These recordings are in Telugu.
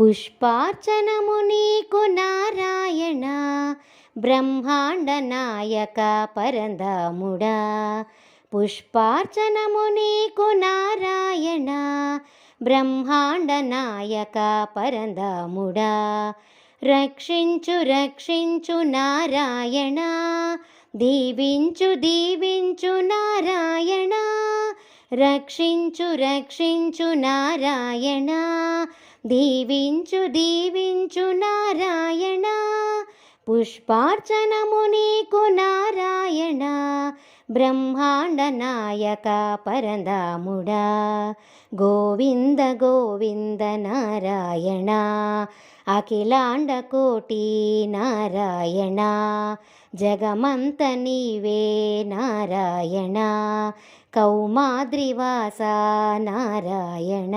పుష్పార్చనము నీకు నారాయణ బ్రహ్మాండ నాయక పరందాముడా పుష్పార్చనము నీకు నారాయణ బ్రహ్మాండ నాయక పరందాముడా రక్షించు రక్షించు నారాయణ దీవించు దీవించు నారాయణ. రక్షించు రక్షించు నారాయణ. దీవించు దీవించు నారాయణ. పుష్పార్చనము నీకు నారాయణ. బ్రహ్మాండ నాయక పరందాముడా. గోవింద గోవింద నారాయణ. అఖిలాండ కోటి నారాయణ జగమంత నీవే నారాయణ కౌమాద్రివాస నారాయణ.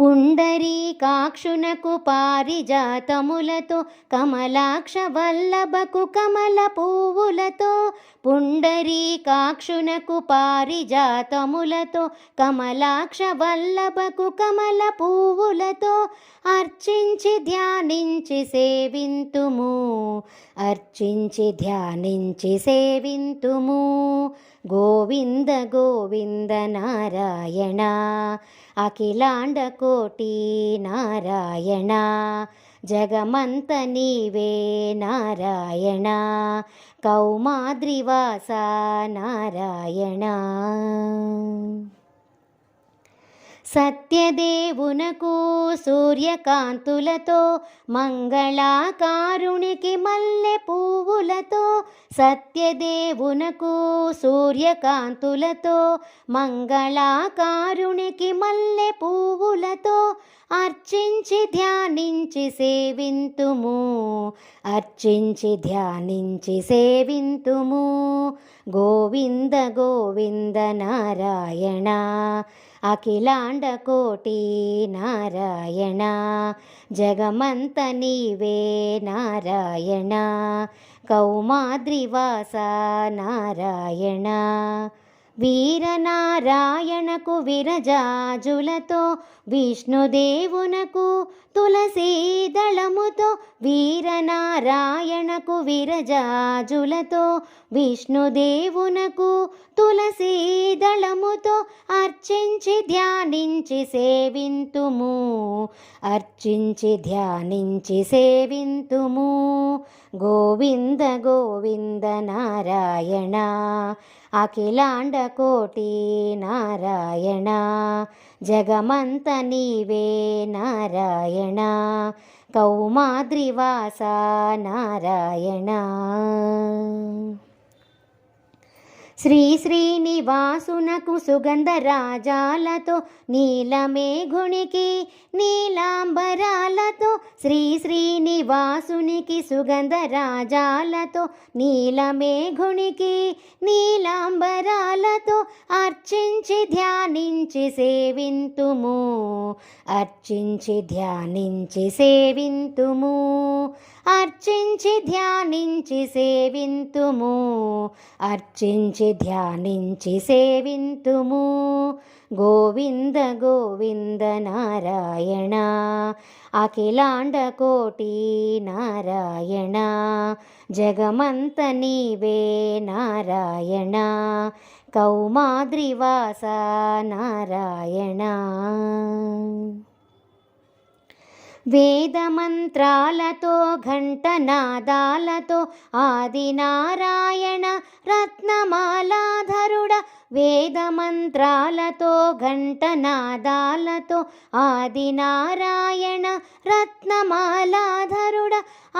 పుండరీకాక్షునకు పారిజాతములతో కమలాక్ష వల్లభకు కమల పువ్వులతో పుండరీకాక్షునకు పారిజాతములతో కమలాక్ష వల్లభకు కమల పువ్వులతో అర్చించి ధ్యానించి సేవింతుము అర్చించి ధ్యానించి సేవింతుము. గోవింద గోవింద నారాయణ అఖిలాండ కోటి నారాయణ జగమంత నీవే నారాయణ కౌమాద్రివాస నారాయణ సత్యదేవునకు సూర్యకాంతులతో మంగళాకారునికి మల్లె పువ్వులతో సత్యదేవునకు సూర్యకాంతులతో మంగళాకారునికి మల్లె పువ్వులతో అర్చించి ధ్యానించి సేవింతుము. అర్చించి ధ్యానించి సేవింతుము. గోవింద గోవింద నారాయణ. అఖిలాండ కోటి నారాయణ జగమంత నీవే నారాయణ కౌమాద్రివాస నారాయణ. వీరనారాయణకు విరజాజులతో విష్ణుదేవునకు తులసీదళముతో వీరనారాయణకు విరజాజులతో విష్ణుదేవునకు తులసీదళముతో అర్చించి ధ్యానించి సేవింతుము. అర్చించి ధ్యానించి సేవింతుము. గోవింద గోవింద నారాయణ. అఖిలాండ కోటి నారాయణ జగమంత నీవే నారాయణ కౌమాద్రివాస నారాయణ. శ్రీ శ్రీనివాసునకు సుగంధ రాజాలతో నీలమేఘునికి నీలాంబరాలతో శ్రీ శ్రీనివాసునికి సుగంధ రాజాలతో నీలమేఘునికి నీలాంబరాలతో అర్చించి ధ్యానించి సేవింతుము. అర్చించి ధ్యానించి సేవింతుము. అర్చించి ధ్యానించి సేవింతుము. అర్చించి ధ్యానించి సేవింతుము. గోవింద గోవింద నారాయణ. అఖిలాండ కోటి నారాయణ. జగమంత నీవే నారాయణ. కౌమాద్రివాస నారాయణ. వేదమంత్రాలతో ఘంటనాదాలతో ఆదినారాయణ రత్నమాలాధరుడ వేదమంత్రాలతో ఘంటనాదాలతో ఆదినారాయణ రత్నమాలాధరుడ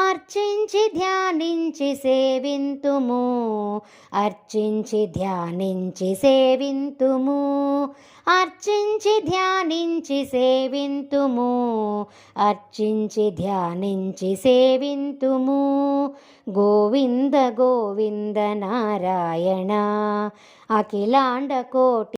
అర్చించి ధ్యానించి సేవింతుము. అర్చించి ధ్యానించి సేవింతుము. అర్చించి ధ్యానించి సేవింతుము. అర్చించి ధ్యానించి సేవింతుము. గోవింద గోవింద నారాయణ. అఖిలాండ కోటి